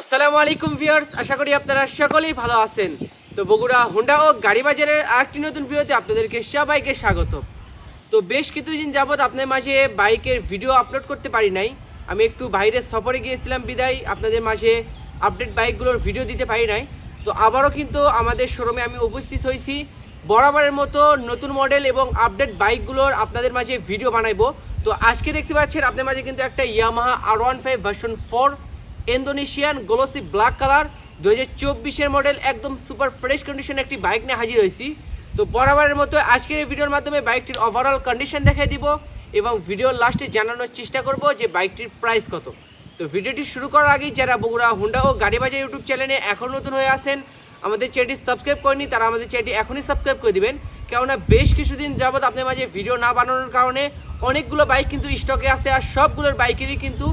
আসসালামু আলাইকুম ভিউয়ার্স, আশা করি আপনারা সকলেই ভালো আছেন। তো বগুড়া, হোন্ডা ও গাড়ি বাজারের আরেকটি নতুন ভিডিওতে আপনাদেরকে সবাইকে স্বাগত তো বেশ কিছুদিন যাবত আপনাদের মাঝে বাইকের ভিডিও আপলোড করতে পারি নাই। আমি একটু বাইরে সফরে গিয়েছিলাম বিদায়, আপনাদের মাঝে আপডেট বাইকগুলোর ভিডিও দিতে পারি নাই। তো আবারও কিন্তু আমাদের শোরুমে আমি উপস্থিত হয়েছি। বরাবরের মতো নতুন মডেল এবং আপডেট বাইকগুলোর আপনাদের মাঝে ভিডিও বানাইবো। তো আজকে দেখতে পাচ্ছেন, আপনাদের মাঝে কিন্তু একটা Yamaha R one five version four Indonesian glossy black colour দু হাজার মডেল, একদম সুপার ফ্রেশ কন্ডিশন একটি বাইক নিয়ে হাজির হয়েছি। তো বরাবরের মতো আজকের এই ভিডিওর মাধ্যমে বাইকটির ওভারঅল কন্ডিশন দেখাই দিব এবং ভিডিওর লাস্টে জানানোর চেষ্টা করব যে বাইকটির প্রাইস কত। তো ভিডিওটি শুরু করার আগেই যারা বগুড়া, হুন্ডা ও গাড়ি বাজার ইউটিউব চ্যানেলে এখন নতুন হয়ে আসেন আমাদের চ্যানেলটি সাবস্ক্রাইব করেনি তারা আমাদের চ্যানেলটি এখনই সাবস্ক্রাইব করে দিবেন। কেননা বেশ কিছুদিন যাবত আপনার মাঝে ভিডিও না বানানোর কারণে অনেকগুলো বাইক কিন্তু স্টকে আছে আর সবগুলোর বাইকেরই কিন্তু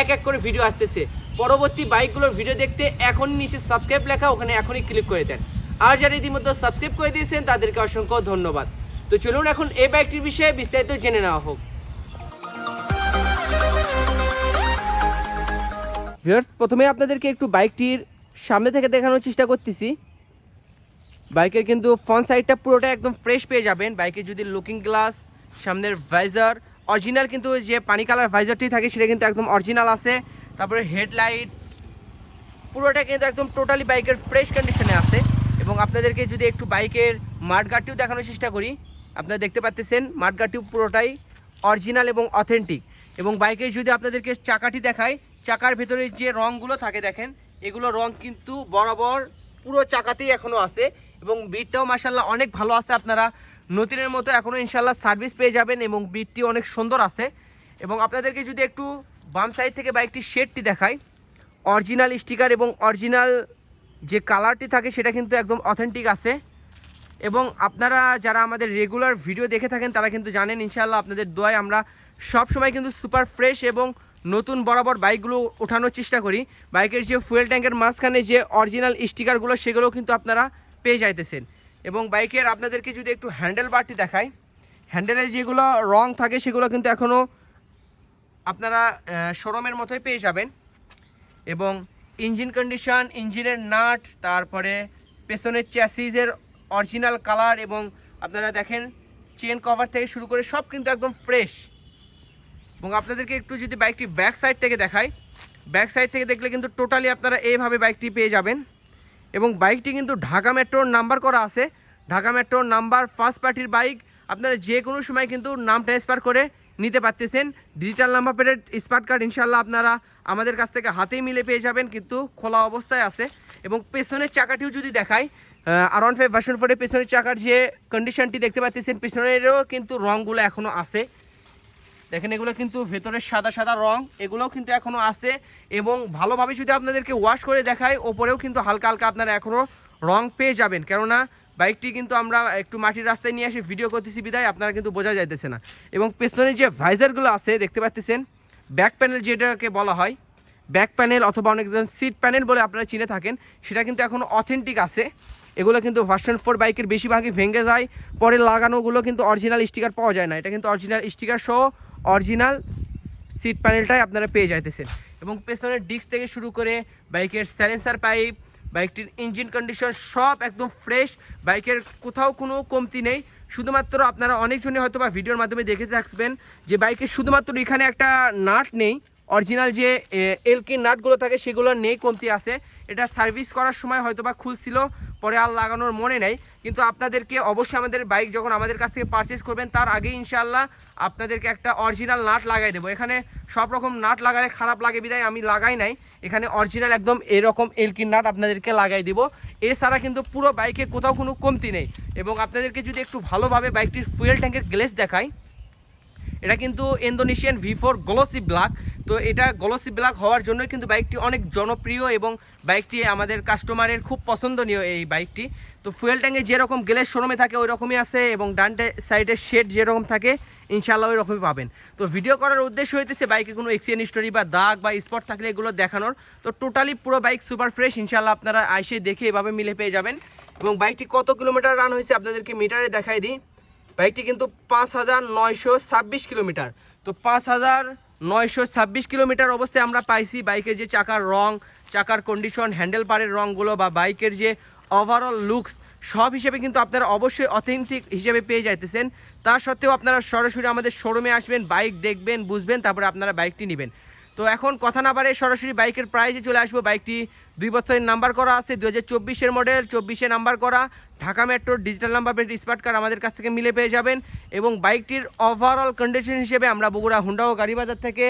এক এক করে ভিডিও আসতেছে। পরবর্তী বাইকগুলোর ভিডিও দেখতে এখনই নিচে সাবস্ক্রাইব লেখা, ওখানে এখনই ক্লিক করে দেন। আর যারা ইতিমধ্যে সাবস্ক্রাইব করে দিয়েছেন, তাদেরকে অসংখ্য ধন্যবাদ। তো চলুন এখন এই বাইকটির বিষয়ে বিস্তারিত জেনে নেওয়া হোক। প্রথমে আপনাদেরকে একটু বাইকটির সামনে থেকে দেখানোর চেষ্টা করতেছি। বাইকের কিন্তু ফ্রন্ট সাইডটা পুরোটা একদম ফ্রেশ পেয়ে যাবেন। বাইকের যদি লুকিং গ্লাস সামনের ভাইজার অরিজিনাল কিন্তু যে পানি কালার ভাইজারটি থাকে, সেটা কিন্তু একদম অরিজিনাল আছে। তারপরে হেডলাইট, পুরোটা কিন্তু একদম টোটালি বাইকের ফ্রেশ কন্ডিশনে আছে। এবং আপনাদেরকে যদি একটু বাইকের মাঠগাটিও দেখানোর চেষ্টা করি, আপনারা দেখতে পাচ্ছেন মাঠগাটিও পুরোটাই অরিজিনাল এবং অথেন্টিক এবং বাইকের যদি আপনাদেরকে চাকাটি দেখায় চাকার ভেতরে যে রঙগুলো থাকে দেখেন, এগুলো রং কিন্তু বরাবর পুরো চাকাতেই এখনও আছে। এবং বিটটাও মাসাল্লাহ অনেক ভালো আছে আপনারা। নতুনের মতো এখনও ইনশাল্লাহ সার্ভিস পেয়ে যাবেন এবং বিটটি অনেক সুন্দর আছে। এবং আপনাদেরকে যদি একটু বাম সাইড থেকে বাইকটির শেডটি দেখায় অরিজিনাল স্টিকার এবং অরিজিনাল যে কালারটি থাকে সেটা কিন্তু একদম অথেন্টিক আছে। এবং আপনারা যারা আমাদের রেগুলার ভিডিও দেখে থাকেন, তারা কিন্তু জানেন, ইনশাআল্লাহ আপনাদের দোয়ায় আমরা সব সময় কিন্তু সুপার ফ্রেশ এবং নতুন বরাবর বাইকগুলো ওঠানোর চেষ্টা করি। বাইকের যে ফুয়েল ট্যাঙ্কের মাঝখানে যে অরিজিনাল স্টিকারগুলো সেগুলো কিন্তু আপনারা পেয়ে যাইতেছেন। এবং বাইকের আপনাদেরকে যদি একটু হ্যান্ডেল বারটি দেখায় হ্যান্ডেলের যেগুলো রং থাকে, সেগুলো কিন্তু এখনও আপনারা শোরুমের মতোই পেয়ে যাবেন। এবং ইঞ্জিন কন্ডিশন, ইঞ্জিনের নাট, তারপরে পেছনের চ্যাসিজের অরিজিনাল কালার এবং আপনারা দেখেন চেন কভার থেকে শুরু করে সব কিন্তু একদম ফ্রেশ। এবং আপনাদেরকে একটু যদি বাইকটি ব্যাক সাইড থেকে দেখাই, ব্যাক সাইড থেকে দেখলে কিন্তু টোটালি আপনারা এইভাবে বাইকটি পেয়ে যাবেন। এবং বাইকটি কিন্তু ঢাকা মেট্রোর নাম্বার করা আছে। ঢাকা মেট্রোর নাম্বার ফার্স্ট পার্টির বাইক, আপনারা যে কোনো সময় কিন্তু নাম ট্রান্সফার করে নিতে পারতেছেন। Digital number plate smart card ইনশাল্লাহ আপনারা আমাদের কাছ থেকে হাতেই মিলে পেয়ে যাবেন, কিন্তু খোলা অবস্থায় আছে। এবং পেছনের চাকাটিও যদি দেখাই আর ওয়ান ফাইভ ভার্সন ফোরের পেছনের চাকার যে কন্ডিশনটি দেখতে পাচ্ছেন পেছনেরও কিন্তু রঙগুলো এখনও আছে। দেখেন, এগুলো কিন্তু ভেতরের সাদা সাদা রং, এগুলোও কিন্তু এখনও আছে। এবং ভালোভাবে যদি আপনাদেরকে ওয়াশ করে দেখায় ওপরেও কিন্তু হালকা হালকা আপনারা এখনও রং পেয়ে যাবেন। কেননা বাইকটি কিন্তু আমরা একটু মাটির রাস্তায় নিয়ে এসে ভিডিও করতেছি, বিদায়। আপনারা কিন্তু বোঝা যাইতেছে না। এবং পেছনে যে ভাইজারগুলো আছে, দেখতে পাচ্ছেন ব্যাক প্যানেল যেটাকে বলা হয় ব্যাক প্যানেল অথবা অনেকজন সিট প্যানেল বলে আপনারা চিনে থাকেন, সেটা কিন্তু এখন অথেন্টিক আছে। এগুলো কিন্তু ভার্সন ফোর বাইকের বেশিরভাগই ভেঙে যায়। পরে লাগানোগুলো কিন্তু অরিজিনাল স্টিকার পাওয়া যায় না। এটা কিন্তু অরিজিনাল স্টিকার সহ অরিজিনাল সিট প্যানেলটাই আপনারা পেয়ে যাইতেছেন। এবং পেছনের ডিস্ক থেকে শুরু করে বাইকের স্যালেন্সার পাইপ বাইকটির ইঞ্জিন কন্ডিশন সব একদম ফ্রেশ বাইকের কোথাও কোনো কমতি নেই। শুধুমাত্র আপনারা অনেকজনই হয়তো বা ভিডিওর মাধ্যমে দেখে থাকবেন যে বাইকের শুধুমাত্র এখানে একটা নাট নেই অরিজিনাল যে এলকি নাটগুলো থাকে সেগুলো নেই কমতি আছে। এটা সার্ভিস করার সময় হয়তো বা খুলছিল, পরে আর লাগানোর মনে নেই। কিন্তু আপনাদেরকে অবশ্যই আমাদের বাইক যখন আমাদের কাছ থেকে পারচেস করবেন, তার আগেই ইনশাল্লাহ আপনাদেরকে একটা অরিজিনাল নাট লাগাই দেবো। এখানে সব রকম নাট লাগালে খারাপ লাগে বিদায়, আমি লাগাই নাই। এখানে অরিজিনাল একদম এরকম এলকির নাট আপনাদেরকে লাগাই দিব। এছাড়া কিন্তু পুরো বাইকে কোথাও কোনো কমতি নেই। এবং আপনাদেরকে যদি একটু ভালোভাবে বাইকটির ফুয়েল ট্যাঙ্কের গ্লেস দেখায় এটা কিন্তু Indonesian V four glossy black তো এটা গ্লোসি ব্ল্যাক হওয়ার জন্যই কিন্তু বাইকটি অনেক জনপ্রিয় এবং বাইকটি আমাদের কাস্টমারের খুব পছন্দনীয় এই বাইকটি তো ফুয়েল ট্যাঙ্কে যেরকম গ্লেস শোরুমে থাকে ওই রকমই আছে এবং ডানটে সাইডের শেড যেরকম থাকে ইনশাল্লাহ ওই রকমই পাবেন। তো ভিডিও করার উদ্দেশ্য হইতেছে বাইকে কোনো এক্সিডেন্ট স্টোরি বা দাগ বা স্পট থাকলে এগুলো দেখানোর। তো টোটালি পুরো বাইক সুপার ফ্রেশ ইনশাল্লাহ আপনারা আইসে দেখে এভাবে মিলে পেয়ে যাবেন। এবং বাইকটি কত কিলোমিটার রান হয়েছে আপনাদেরকে মিটারে দেখাই দিই। বাইকটি কিন্তু পাঁচ হাজার নয়শো ছাব্বিশ কিলোমিটার তো পাঁচ হাজার নয়শো ছাব্বিশ কিলোমিটার অবস্থায় আমরা পাইছি বাইকের যে চাকার রং, চাকার কন্ডিশন হ্যান্ডেল পারের রঙগুলো বা বাইকের যে ওভারঅল লুকস সব হিসেবে কিন্তু আপনারা অবশ্যই অথেন্টিক হিসেবে পেয়ে যাইতেছেন। তা সত্ত্বেও আপনারা সরাসরি আমাদের শোরুমে আসবেন বাইক দেখবেন, বুঝবেন, তারপরে আপনারা বাইকটি নেবেন। তো এখন কথা না বাড়ে সরাসরি বাইকের প্রাইজে চলে আসব। বাইকটি দুই বছরের নাম্বার করা আছে দু হাজার চব্বিশের মডেল চব্বিশে নাম্বার করা। ঢাকা মেট্রোর digital number plate smart card আমাদের কাছ থেকে মিলে পেয়ে যাবেন এবং বাইকটির ওভারঅল কন্ডিশন হিসেবে আমরা বগুড়া, হুন্ডা ও গাড়ি বাজার থেকে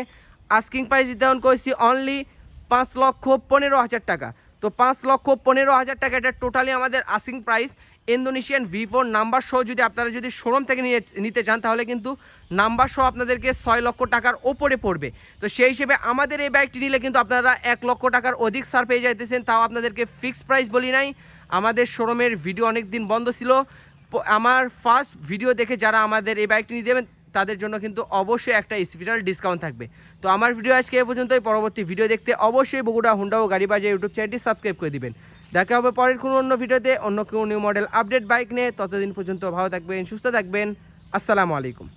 আস্কিং প্রাইস নির্ধারণ করেছি অনলি পাঁচ লক্ষ পনেরো হাজার টাকা। তো পাঁচ লক্ষ পনেরো হাজার টাকা এটা টোটালি আমাদের asking price Indonesian V four number সহ যদি আপনারা যদি শোরুম থেকে নিয়ে, নিতে চান, তাহলে কিন্তু নাম্বার সহ আপনাদেরকে ছয় লক্ষ টাকার ওপরে পড়বে। তো সেই হিসেবে আমাদের এই বাইকটি নিলে কিন্তু আপনারা এক লক্ষ টাকার অধিক সার পেয়ে যাইতেছেন, তাও আপনাদেরকে ফিক্সড প্রাইস বলি নাই। আমাদের শোরুমের ভিডিও অনেক দিন বন্ধ ছিল। আমার ফার্স্ট ভিডিও দেখে যারা আমাদের এই বাইকটি নিয়ে দেবেন তাদের জন্য কিন্তু অবশ্যই একটা স্পেশাল ডিসকাউন্ট থাকবে। তো আমার ভিডিও আজকে এ পর্যন্তই। পরবর্তী ভিডিও দেখতে অবশ্যই বগুড়া, হুন্ডা ও গাড়ি বাজার ইউটিউব চ্যানেলটি সাবস্ক্রাইব করে দিবেন। দেখা হবে পরের কোনো অন্য ভিডিওতে অন্য কোনো নিউ মডেল আপডেট বাইক নিয়ে। ততদিন পর্যন্ত ভালো থাকবেন, সুস্থ থাকবেন। আসসালামু আলাইকুম।